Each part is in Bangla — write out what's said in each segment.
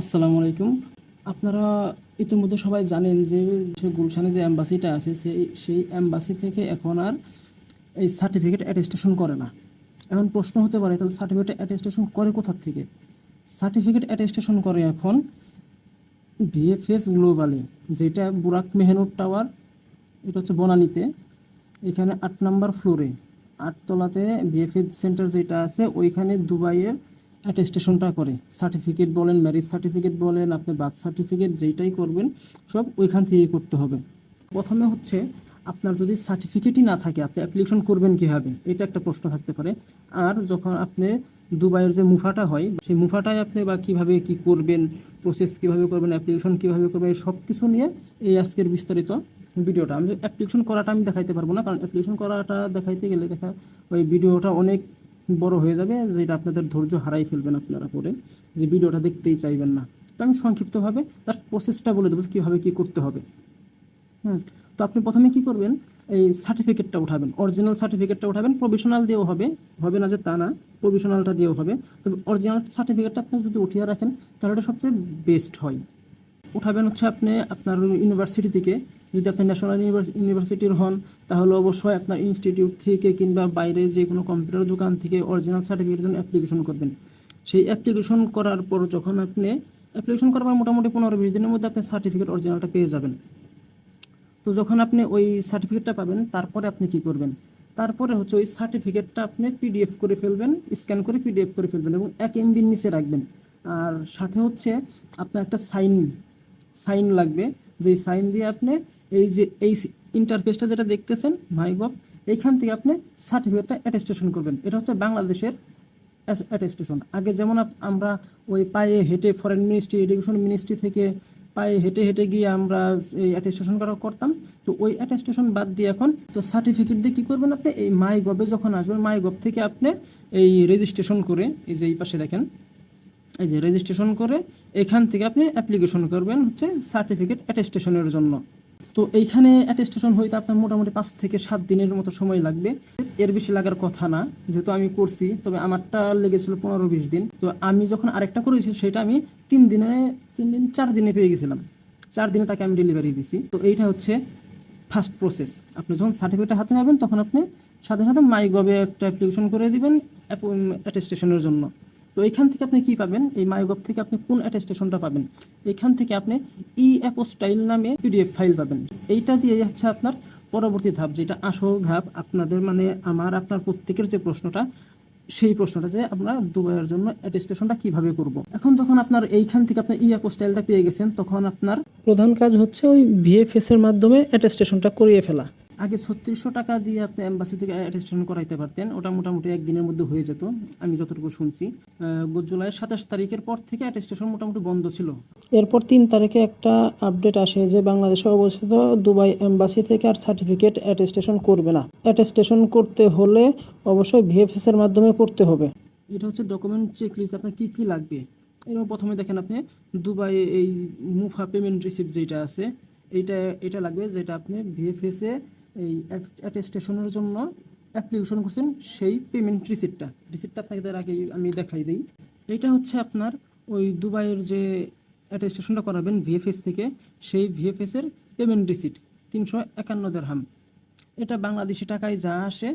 আসসালামু আলাইকুম। আপনারা ইতিমধ্যে সবাই জানেন যে গুলশানে যে অ্যাম্বাসিটা আছে, সেই সেই অ্যাম্বাসি থেকে এখন আর এই সার্টিফিকেট অ্যাটেস্টেশন করে না। এখন প্রশ্ন হতে পারে, তাহলে সার্টিফিকেট অ্যাটেস্টেশন করে কোথার থেকে? সার্টিফিকেট অ্যাটেস্টেশন করে এখন ভিএফএস গ্লোবালে, যেটা বুরাক মেহনুর টাওয়ার, এটা হচ্ছে বনানীতে। এখানে আট নাম্বার ফ্লোরে, আটতলাতে বিএফএস সেন্টার যেটা আছে, ওইখানে দুবাইয়ের অ্যাটেস্টেশনটা করে। সার্টিফিকেট বলেন ম্যারেজ সার্টিফিকেট বলেন, আপনি বার্থ সার্টিফিকেট যেটাই করবেন, সব ওইখান থেকেই করতে হবে। প্রথমে হচ্ছে আপনার যদি সার্টিফিকেটই না থাকে, আপনি অ্যাপ্লিকেশন করবেন কীভাবে? এটা একটা প্রশ্ন থাকতে পারে। আর যখন আপনি দুবাইয়ের যে মুফাটা হয়, সেই মুফাটায় আপনি বা কীভাবে কি করবেন প্রসেস কীভাবে করবেন অ্যাপ্লিকেশন কীভাবে করবেন সব কিছু নিয়ে এই আজকের বিস্তারিত ভিডিওটা। আমি অ্যাপ্লিকেশন করাটা আমি দেখাইতে পারব না, কারণ অ্যাপ্লিকেশন করাটা দেখাইতে গেলে দেখা, ওই ভিডিওটা অনেক বড় হয়ে যাবে যেটা আপনাদের ধৈর্য হারাই ফেলবেন আপনারা পরে, যে ভিডিওটা দেখতেই চাইবেন না। তো আমি সংক্ষিপ্তভাবে তার প্রসেসটা বলে দেবো কীভাবে কী করতে হবে। হুম, তো আপনি প্রথমে কি করবেন, এই সার্টিফিকেটটা উঠাবেন অরিজিনাল সার্টিফিকেটটা উঠাবেন প্রভিশনাল দিয়েও হবে হবে না যে তা না প্রভিশনালটা দিয়েও হবে। তবে অরিজিনাল সার্টিফিকেটটা আপনি যদি উঠিয়ে রাখেন, তাহলে এটা সবচেয়ে বেস্ট হয়। উঠাবেন হচ্ছে আপনি আপনার ইউনিভার্সিটি থেকে। যদি আপনি ন্যাশনাল ইউনিভার্সিটির হন, তাহলে অবশ্যই আপনার ইনস্টিটিউট থেকে কিংবা বাইরে যে কোনো কম্পিউটার দোকান থেকে অরিজিনাল সার্টিফিকেটের জন্য অ্যাপ্লিকেশন করবেন। সেই অ্যাপ্লিকেশন করার পর যখন আপনি অ্যাপ্লিকেশন করার পর মোটামুটি পনেরো বিশ দিনের মধ্যে আপনি সার্টিফিকেট অরিজিনালটা পেয়ে যাবেন। তো যখন আপনি ওই সার্টিফিকেটটা পাবেন, তারপরে আপনি কি করবেন? তারপরে হচ্ছে ওই সার্টিফিকেটটা আপনি পিডিএফ করে ফেলবেন স্ক্যান করে পিডিএফ করে ফেলবেন এবং এক এমবির নিচে রাখবেন। আর সাথে হচ্ছে আপনার একটা সাইন সাইন লাগবে। যেই সাইন দিয়ে আপনি এই যে এই ইন্টারফেসটা যেটা দেখতেছেন মাইগভ এইখান থেকে আপনি সার্টিফিকেটটা অ্যাটেস্টেশন করবেন। এটা হচ্ছে বাংলাদেশের অ্যাটেস্টেশন আগে যেমন আমরা ওই পায়ে হেঁটে ফরেন মিনিস্ট্রি এডুকেশন মিনিস্ট্রি থেকে পায়ে হেঁটে হেঁটে গিয়ে আমরা এই অ্যাটেস্টেশন করা করতাম। তো ওই অ্যাটেস্টেশন বাদ দিয়ে এখন তো সার্টিফিকেট দিয়ে কী করবেন আপনি? এই মাই গভে যখন আসবেন মাই গভ থেকে আপনি এই রেজিস্ট্রেশন করে এই যে এই পাশে দেখেন এই যে রেজিস্ট্রেশন করে, এখান থেকে আপনি অ্যাপ্লিকেশন করবেন হচ্ছে সার্টিফিকেট অ্যাটেস্টেশনের জন্য। তো এইখানে অ্যাটেস্টেশন হইতে আপনার মোটামুটি পাঁচ থেকে সাত দিনের মতো সময় লাগবে। এর বেশি লাগার কথা না, যেহেতু আমি করছি, তবে আমারটা লেগেছিল পনেরো বিশ দিন। তো আমি যখন আরেকটা করেছি, সেটা আমি তিন দিনে, তিন দিন, চার দিনে পেয়ে গেছিলাম। চার দিনে তাকে আমি ডেলিভারি দিছি। তো এইটা হচ্ছে ফার্স্ট প্রসেস আপনি যখন সার্টিফিকেট হাতে নেবেন, তখন আপনি সাথে সাথে মাই গভে একটা অ্যাপ্লিকেশন করে দিবেন অ্যাটেস্টেশনের জন্য। তো এখান থেকে আপনি কি পাবেন? এই মাইগভ থেকে আপনি কোন অ্যাটেস্টেশনটা পাবেন? এখান থেকে আপনি ই স্টাইল নামে পিডিএফ ফাইল পাবেন। এইটা দিয়ে হচ্ছে আপনার পরবর্তী ধাপ, যেটা আসল ধাপ। আপনাদের মানে আমার, আপনার প্রত্যেকের যে প্রশ্নটা, সেই প্রশ্নটা যে আমরা দুবাইয়ের জন্য অ্যাটেস্টেশনটা কীভাবে করব। এখন যখন আপনার এইখান থেকে আপনি ই স্টাইলটা পেয়ে গেছেন, তখন আপনার প্রধান কাজ হচ্ছে ওই ভিএফএস এর মাধ্যমে অ্যাটেস্টেশনটা করিয়ে ফেলা। আগে ছত্রিশশো টাকা দিয়ে আপনি অ্যাম্বাসি থেকে অ্যাটেস্টেশন করাইতে পারতেন ওটা মোটামুটি একদিনের মধ্যে হয়ে যেত আমি যতটুকু শুনছি। জুলাইয়ের সাতাশ তারিখের পর থেকে অ্যাটেস্টেশন মোটামুটি বন্ধ ছিল। এরপর তিন তারিখে একটা আপডেট আসে যে বাংলাদেশে অবস্থিত দুবাই এম্বাসি থেকে আর সার্টিফিকেট অ্যাটেস্টেশন করবে না। অ্যাটেস্টেশন করতে হলে অবশ্যই ভিএফএস এর মাধ্যমে করতে হবে। এটা হচ্ছে ডকুমেন্ট চেক লিস্ট আপনার কী কী লাগবে? এবার প্রথমে দেখেন আপনি দুবাই এই মুফা পেমেন্ট রিসিপ্ট যেটা আছে এইটা এটা লাগবে যেটা আপনি ভিএফএসে এই অ্যাটেস্টেশনের জন্য অ্যাপ্লিকেশন করছেন সেই পেমেন্ট রিসিপ্টটা রিসিপ্টটা আপনাকে তার আগে আমি দেখাই দিই। এটা হচ্ছে আপনার ওই দুবাইয়ের যে অ্যাটেস্টেশনটা করাবেন ভিএফএস থেকে, সেই ভিএফএসের পেমেন্ট রিসিপ্ট তিনশো একান্ন দেড়হাম এটা বাংলাদেশি টাকায় যা আসে,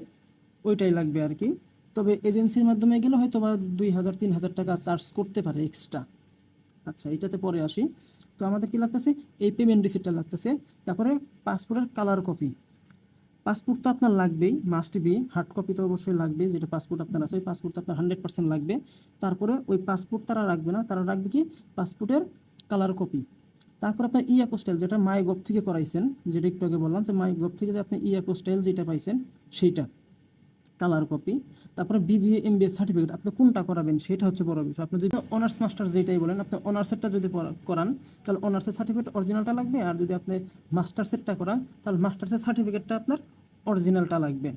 ওইটাই লাগবে আর কি। তবে এজেন্সির মাধ্যমে গেলে হয়তো বা দুই হাজার, তিন হাজার টাকা চার্জ করতে পারে এক্সট্রা আচ্ছা এটাতে পরে আসি। তো আমাদের কি লাগতেছে? এই পেমেন্ট রিসিপ্টটা লাগতেছে। তারপরে পাসপোর্টের কালার কপি পাসপোর্ট তো আপনার লাগবেই মাস্ট বি হার্ড কপি তো অবশ্যই লাগবে, যেটা পাসপোর্ট আপনার আছে, ওই পাসপোর্ট আপনার হান্ড্রেড পার্সেন্ট লাগবে। তারপরে ওই পাসপোর্ট তারা রাখবে না, তারা রাখবে কি? পাসপোর্টের কালার কপি তারপর আপনার ই অ্যাপোস্টাইল যেটা মাই গভ থেকে করাইছেন, যেটা একটু আগে বললাম, যে মাই গভ থেকে যে আপনি ই অ্যাপোস্টাইল যেটা পাইছেন, সেইটা। কালার কপি তারপরে বিবিএ এমবিএ সার্টিফিকেট আপনি কোনটা করাবেন সেটা হচ্ছে বড় বিষয়। আপনি যদি অনার্স মাস্টার যেটাই বলেন, আপনি অনার্সেরটা যদি করান, তাহলে অনার্সের সার্টিফিকেট অরিজিনালটা লাগবে, আর যদি আপনি মাস্টার্সেরটা করান, তাহলে মাস্টার্সের সার্টিফিকেটটা আপনার অরিজিনালটা লাগবে।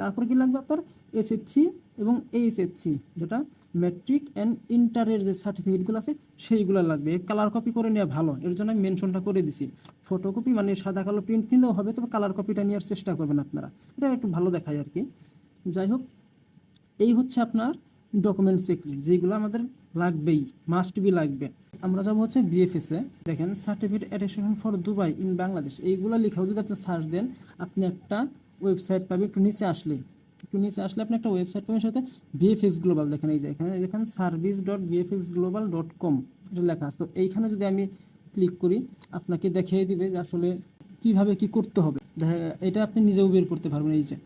তারপরে কি লাগবে আপনার? এসএসসি এবং এইচএসসি যেটা ম্যাট্রিক অ্যান্ড ইন্টারের যে সার্টিফিকেটগুলো আছে, সেইগুলো লাগবে। কালার কপি করে নেওয়া ভালো, এর জন্য আমি মেনশনটা করে দিছি। ফটোকপি মানে সাদা কালো প্রিন্ট নিলেও হবে, তবে কালার কপিটা নেওয়ার চেষ্টা করবেন আপনারা। এটা একটু ভালো দেখায় আর কি। যাই হোক, এই হচ্ছে আপনার ডকুমেন্ট চেকলিস্ট যেগুলো আমাদের লাগবেই মাস্ট বি লাগবে। আমরা যাব হচ্ছে বিএফএসে দেখেন certificate attestation for Dubai in Bangladesh এইগুলো লেখাও যদি আপনি সার্চ দেন, আপনি একটা ওয়েবসাইট পাবেন একটু নিচে আসলে। একটু নিচে আসলে আপনি একটা ওয়েবসাইট পাবেন সাথে বিএফএস গ্লোবাল দেখেন, এই যে এখানে দেখেন service dot BFS global dot com এটা লেখা আছে। তো এইখানে যদি আমি ক্লিক করি, আপনাকে দেখিয়ে দিবে যে আসলে কীভাবে কি করতে হবে। এটা আপনি নিজেও বের করতে পারবেন, এই যে।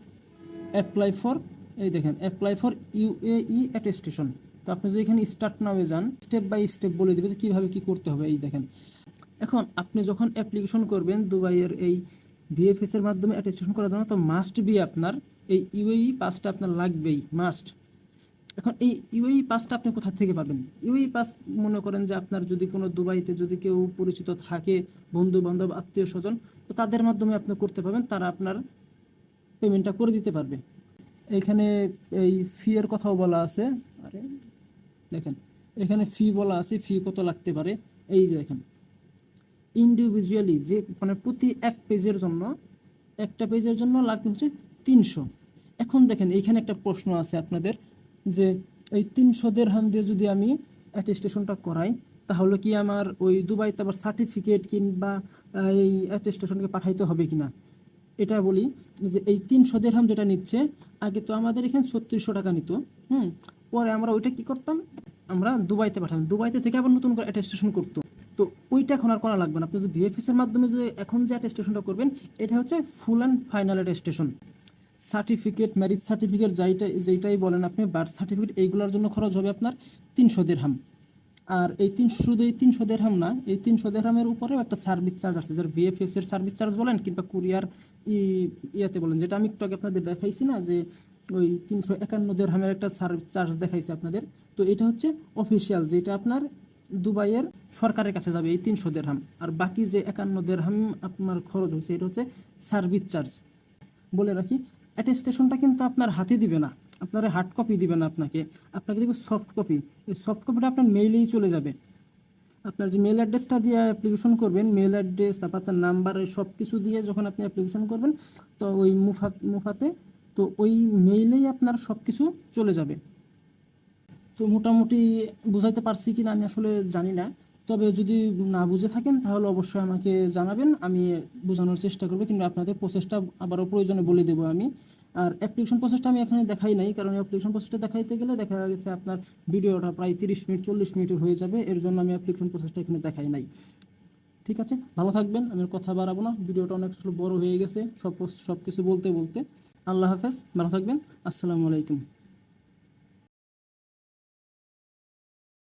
অ্যাপ্লাই ফর এই দেখেন অ্যাপ্লাই ফর ইউএই অ্যাটেস্টেশন তো আপনি যদি এখানে স্টার্ট নাও যান স্টেপ বাই স্টেপ বলে দেবে যে কীভাবে কী করতে হবে, এই দেখেন। এখন আপনি যখন অ্যাপ্লিকেশন করবেন দুবাইয়ের এই ভিএফএস এর মাধ্যমে অ্যাটেস্টেশন করার জন্য, তো মাস্ট বি আপনার এই ইউএই পাসটা আপনার লাগবেই মাস্ট এখন এই ইউএই পাসটা আপনি কোথা থেকে পাবেন? ইউএই পাস মনে করেন যে আপনার যদি কোনো দুবাইতে যদি কেউ পরিচিত থাকে বন্ধু বান্ধব আত্মীয় স্বজন তো তাদের মাধ্যমে আপনি করতে পারবেন, তারা আপনার পেমেন্টটা করে দিতে পারবে। এইখানে এই ফি এর কথাও বলা আছে। আরে, দেখেন, এখানে ফি বলা আছে ফি কত লাগতে পারে? এই যে দেখেন ইন্ডিভিজুয়ালি যে মানে প্রতি এক পেজের জন্য, একটা পেজের জন্য লাগবে হচ্ছে তিনশো। এখন দেখেন এইখানে একটা প্রশ্ন আছে আপনাদের, যে এই তিনশো দেড়হাম দিয়ে যদি আমি অ্যাটেস্টেশনটা করাই, তাহলে কি আমার ওই দুবাইতে আবার সার্টিফিকেট কিংবা এই অ্যাটেস্টেশনকে পাঠাইতে হবে কিনা? এটা বলি যে এই তিনশো দেড়হাম যেটা নিচ্ছে, আগে তো আমাদের এখানে ছত্রিশশো টাকা নিত, হুম? পরে আমরা ওইটা কি করতাম? আমরা দুবাইতে পাঠাতাম। দুবাইতে থেকে আবার নতুন করে অ্যাটেস্টেশন করতো। তো ওইটা এখন আর করা লাগবে না। আপনি যদি ভিএফএস এর মাধ্যমে যদি এখন যে অ্যাটেস্টেশনটা করবেন, এটা হচ্ছে full and final attestation certificate marriage certificate যাইটা যেইটাই বলেন আপনি বার্থ সার্টিফিকেট এইগুলোর জন্য খরচ হবে আপনার তিনশো দেড়হাম আর এই তিনশো শুধু এই তিনশো দেড়হাম না, এই তিনশো দেড়হামের উপরেও একটা সার্ভিস চার্জ আছে, যার ভিএফএস এর সার্ভিস চার্জ বলেন কিংবা কুরিয়ার ইয়াতে বলেন। যেটা আমি একটু আপনাদের দেখাইছি না, যে ওই তিনশো একান্ন দেড়হামের একটা সার্ভিস চার্জ দেখাইছে আপনাদের। তো এটা হচ্ছে অফিসিয়াল যেটা আপনার দুবাইয়ের সরকারের কাছে যাবে এই তিনশো দেড়হাম। আর বাকি যে একান্ন দেড়হাম আপনার খরচ হয়েছে, এটা হচ্ছে সার্ভিস চার্জ বলে রাখি অ্যাটেস্টেশনটা কিন্তু আপনার হাতে দিবে না। আপনার হার্ড কপি দিবেন আপনাকে। আপনাকে দেবে সফট কপি এই সফট কপিটা আপনার মেইলেই চলে যাবে। আপনার যে মেল অ্যাড্রেসটা দিয়ে অ্যাপ্লিকেশন করবেন মেল অ্যাড্রেস তারপর আপনার নাম্বার সব কিছু দিয়ে যখন আপনি অ্যাপ্লিকেশন করবেন, তো ওই মুফাত মুফাতে, তো ওই মেইলেই আপনার সব কিছু চলে যাবে। তো মোটামুটি বুঝাইতে পারছি কি না আমি আসলে জানি না। তবে যদি না বুঝে থাকেন, তাহলে অবশ্যই আমাকে জানাবেন। আমি বোঝানোর চেষ্টা করব, কিংবা আপনাদের প্রসেসটা আবারও প্রয়োজনে বলে দেবো আমি। আর অ্যাপ্লিকেশন প্রসেসটা আমি এখানে দেখাই নাই, কারণ অ্যাপ্লিকেশন প্রসেসটা দেখাইতে গেলে দেখা গেছে আপনার ভিডিওটা প্রায় তিরিশ মিনিট, চল্লিশ মিনিটের হয়ে যাবে, এর জন্য আমি অ্যাপ্লিকেশন প্রসেসটা এখানে দেখাই নাই। ঠিক আছে? ভালো থাকবেন, আমি কথা বাড়াবো না, ভিডিওটা অনেক বড় হয়ে গেছে, সব সব কিছু বলতে বলতে। আল্লাহ হাফেজ, ভালো থাকবেন, আসসালামু আলাইকুম।